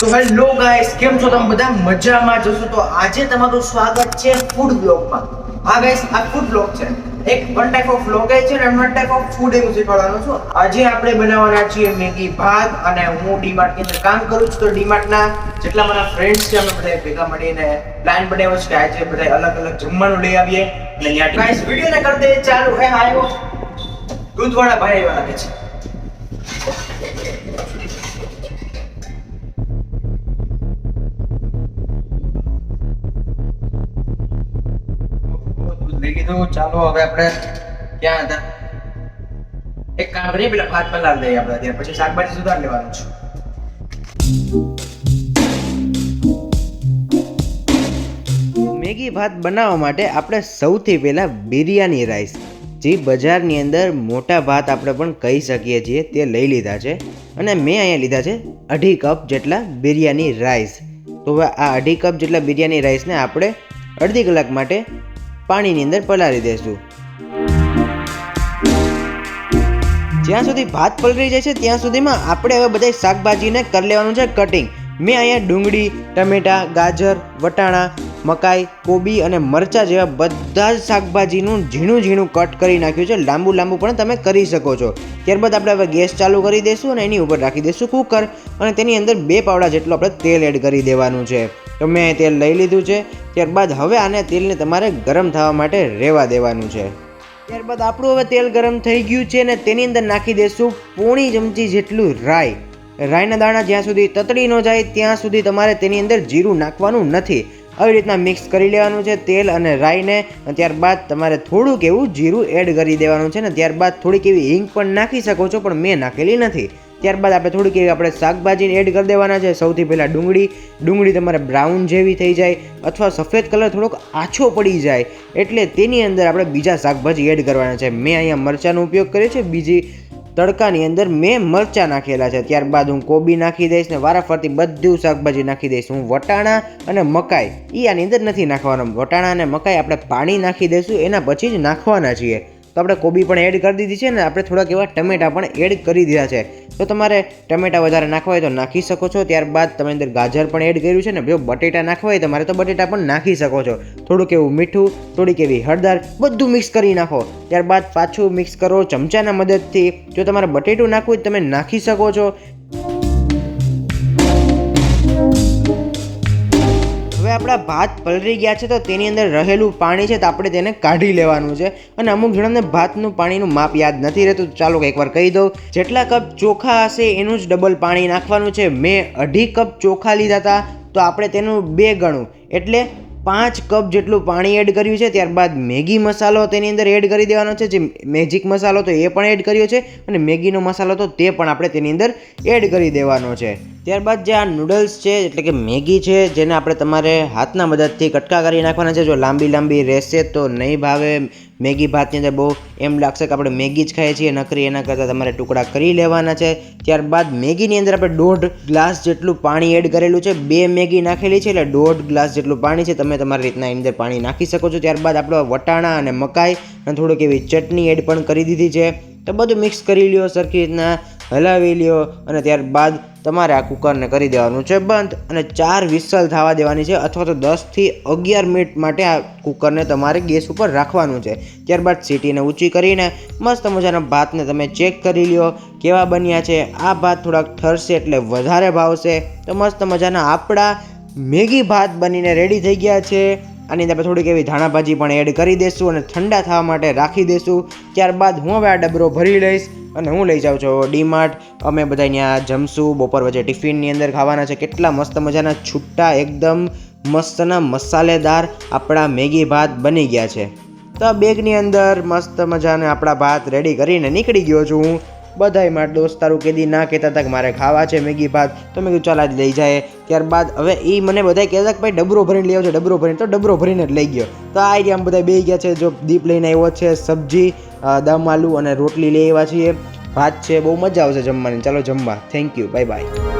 તો hello guys કેમ છો તમે બધા? મજામાં જશો તો આજે તમારું સ્વાગત છે ફૂડ બ્લોગમાં હા ગાઈસ આ ફૂડ બ્લોગ છે. એક વન ટાઈપ ઓફ બ્લોગ છે અને વન ટાઈપ ઓફ ફૂડ એવું શીખવાડવાનું છું. આજે આપણે બનાવવાના છીએ મેગી ભાત અને હું ડીમાર્ટની અંદર કામ કરું છું. તો ડીમાર્ટના જેટલા મારા ફ્રેન્ડ્સ છે, અમે બધા ભેગા મળીને પ્લાન બનાવ્યો છે કે આજે બધા અલગ અલગ જમવાનું લઈ આવીએ. અને ગાઈસ વીડિયો ને કરી દે ચાલુ, હે આવ્યો દૂધવાળા ભાઈ આવ્યા લાગે છે. દૂધ કીધું, ચાલો હવે આપણે ક્યાં હતા? એક કામ કરીએ, પેલા ભાત પલાળ લઈએ આપણે ત્યાં પછી શાકભાજી સુધાર લેવાનું છે. મેગી ભાત બનાવવા માટે આપણે સૌથી પહેલાં બિરયાની રાઈસ, જે બજારની અંદર મોટા ભાત આપણે પણ કહી શકીએ છીએ, તે લઈ લીધા છે. અને મેં અહીંયા લીધા છે અઢી કપ જેટલા બિરયાની રાઈસ. તો હવે આ અઢી કપ જેટલા બિરયાની રાઈસને આપણે અડધી કલાક માટે પાણીની અંદર પલાળી દઈશું જ્યાં સુધી ભાત પલળી જાય છે, ત્યાં સુધીમાં આપણે હવે બધા શાકભાજીને કરી લેવાનું છે કટિંગ મેં અહીંયા ડુંગળી, ટમેટા, ગાજર, વટાણા, મકાઈ, કોબી અને મરચાં જેવા બધા જ શાકભાજીનું ઝીણું ઝીણું કટ કરી નાખ્યું છે. લાંબુ લાંબુ પણ તમે કરી શકો છો. ત્યારબાદ આપણે હવે ગેસ ચાલુ કરી દઈશું અને એની ઉપર રાખી દઈશું કુકર અને તેની અંદર બે પાવડા જેટલું આપણે તેલ એડ કરી દેવાનું છે. તો મેં તેલ લઈ લીધું છે. ત્યારબાદ હવે આને તેલને તમારે ગરમ થવા માટે રહેવા દેવાનું છે. ત્યારબાદ આપણું હવે તેલ ગરમ થઈ ગયું છે અને તેની અંદર નાખી દઈશું પોણી ચમચી જેટલું રાઈ. રાઈના દાણા જ્યાં સુધી તતડી ન જાય ત્યાં સુધી તમારે તેની અંદર જીરું નાખવાનું નથી. આવી રીતના મિક્સ કરી લેવાનું છે તેલ અને રાઈને. ત્યારબાદ તમારે થોડુંક એવું જીરું એડ કરી દેવાનું છે ને ત્યારબાદ થોડીક એવી હિંગ પણ નાખી શકો છો, પણ મેં નાખેલી નથી. ત્યારબાદ આપણે થોડીક એવી આપણે શાકભાજીને એડ કરી દેવાના છે. સૌથી પહેલાં ડુંગળી ડુંગળી તમારે બ્રાઉન જેવી થઈ જાય અથવા સફેદ કલર થોડોક આછો પડી જાય એટલે તેની અંદર આપણે બીજા શાકભાજી એડ કરવાના છે. મેં અહીંયા મરચાંનો ઉપયોગ કર્યો છે. બીજી તડકાની અંદર મેં મરચાં નાખેલા છે. ત્યારબાદ હું કોબી નાખી દઈશ ને વારાફરતી બધું શાકભાજી નાખી દઈશ. હું વટાણા અને મકાઈ એ આની અંદર નથી નાખવાના. વટાણા અને મકાઈ આપણે પાણી નાખી દઈશું, એના પછી જ નાખવાના છીએ. તો આપણે કોબી પણ એડ કરી દીધી છે ને આપણે થોડાક એવા ટમેટા પણ એડ કરી દીધા છે. તો તમારે ટમેટા વધારે નાખવા હોય તો નાખી શકો છો. ત્યારબાદ તમે અંદર ગાજર પણ એડ કર્યું છે ને, જો બટેટા નાખવા હોય તમારે તો બટેટા પણ નાખી શકો છો. થોડુંક એવું મીઠું, થોડીક એવી હળદર, બધું મિક્સ કરી નાખો. ત્યારબાદ પાછું મિક્સ કરો ચમચાના મદદથી. જો તમારે બટેટું નાખવું હોય તમે નાખી શકો છો. હવે આપણા ભાત પલળી ગયા છે તો તેની અંદર રહેલું પાણી છે તો આપણે તેને કાઢી લેવાનું છે. અને અમુક જણાને ભાતનું પાણીનું માપ યાદ નથી રહેતું. ચાલો એકવાર કહી દઉં. જેટલા કપ ચોખા હશે એનું જ ડબલ પાણી નાખવાનું છે. મેં અઢી કપ ચોખા લીધા હતા તો આપણે તેનું બે ગણું. એટલે પાંચ કપ જેટલું પાણી એડ કર્યું છે. ત્યારબાદ મેગી મસાલો તેની અંદર એડ કરી દેવાનો છે. જે મેજિક મસાલો તો એ પણ એડ કર્યો છે. અને મેગીનો મસાલો તો તે પણ આપણે તેની અંદર એડ કરી દેવાનો છે. ત્યારબાદ જે આ નૂડલ્સ છે, એટલે કે મેગી છે, જેને આપણે તમારે હાથના મદદથી કટકા કરી નાખવાના છે, જો લાંબી લાંબી રહેશે તો નહીં ભાવે. મેગી ભાતની અંદર બહુ એમ લાગશે કે આપણે મેગી જ ખાઈએ છીએ, નકરી એના કરતાં તમારે ટુકડા કરી લેવાના છે. ત્યારબાદ મેગીની અંદર આપણે દોઢ ગ્લાસ જેટલું પાણી એડ કરેલું છે, બે મેગી નાખેલી છે, એટલે દોઢ ગ્લાસ જેટલું પાણી છે, તમે તમારી રીતના એની અંદર પાણી નાખી શકો છો. ત્યારબાદ આપણે વટાણા અને મકાઈ અને થોડીક એવી ચટણી એડ પણ કરી દીધી છે. તો બધું મિક્સ કરી લ્યો સરખી રીતના. હલાવી લ્યો અને ત્યારબાદ તમારે આ કુકરને કરી દેવાનું છે બંધ અને ચાર વિસલ થવા દેવાની છે અથવા તો દસથી અગિયાર મિનિટ માટે આ કુકરને તમારે ગેસ ઉપર રાખવાનું છે. ત્યારબાદ સીટીને ઊંચી કરીને મસ્ત મજાના ભાતને તમે ચેક કરી લ્યો કેવા બન્યા છે. આ ભાત થોડાક ઠરશે એટલે વધારે ભાવશે. તો મસ્ત મજાના આપણા મેગી ભાત બનીને રેડી થઈ ગયા છે. આની અંદર થોડીક એવી ધાણા ભાજી પણ એડ કરી દઈશું અને ઠંડા થવા માટે રાખી દઈશું ત્યારબાદ હું હવે આ ડબરો ભરી લઈશ. અને હું લઈ જાઉં છું ડીમાર્ટ. અમે બધા ત્યાં જમશું, બપોર વચ્ચે ટિફિનની અંદર ખાવાના છે. કેટલા મસ્ત મજાના છૂટા, એકદમ મસ્તના મસાલેદાર આપણા મેગી ભાત બની ગયા છે. તો બેગની અંદર મસ્ત મજાને આપણા ભાત રેડી કરીને નીકળી ગયો છું હું. બધાય મારા દોસ્તારું કેદી ના કહેતા હતા કે મારે ખાવા છે મેગી ભાત. તો મેં કીધું, ચાલ આજ લઈ જાય. ત્યારબાદ હવે એ મને બધા કહેતા કે, ભાઈ, ડબરો ભરીને લઈ આવજો, ડબરો ભરીને. તો ડબરો ભરીને જ લઈ ગયો. તો આ આમ બધા બે ગયા છે, જો દીપ લઈને આવ્યો છે, સબ્જી દમ, આલુ અને રોટલી લઈ આવ્યા છીએ. ભાત છે, બહુ મજા આવશે જમવાની. ચાલો જમવા. Thank you bye bye